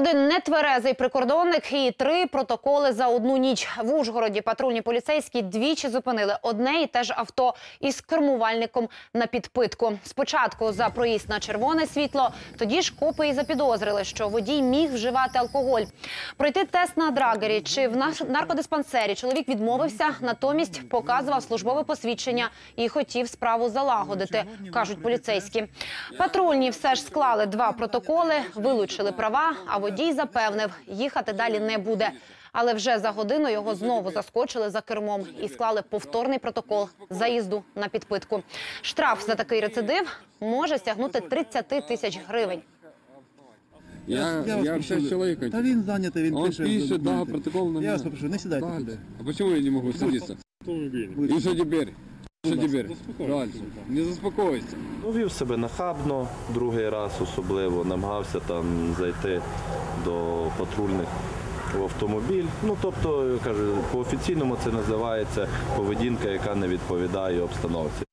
Один нетверезий прикордонник і три протоколи за одну ніч. В Ужгороді патрульні поліцейські двічі зупинили одне і те ж авто із кермувальником на підпитку. Спочатку за проїзд на червоне світло, тоді ж копи і запідозрили, що водій міг вживати алкоголь. Пройти тест на драгері чи в нар- наркодиспансері чоловік відмовився, натомість показував службове посвідчення і хотів справу залагодити, кажуть поліцейські. Патрульні все ж склали два протоколи, вилучили права, а водій запевнив, їхати далі не буде. Але вже за годину його знову заскочили за кермом і склали повторний протокол заїзду на підпитку. Штраф за такий рецидив може сягнути 30 тисяч гривень. Я, я, общаюсь прошу, с. Та він зайнятий, він Он пише. пишет, да, протокол на Я вас попрошу, не сідайте Да, туди. А почему я не могу садиться? И что теперь? Что тепер? Далі. Не заспокойся. Ну, вів себе нахабно, другий раз особливо намагався там зайти до патрульних в автомобіль. Ну, тобто, кажу, по офіційному це називається поведінка, яка не відповідає обстановці.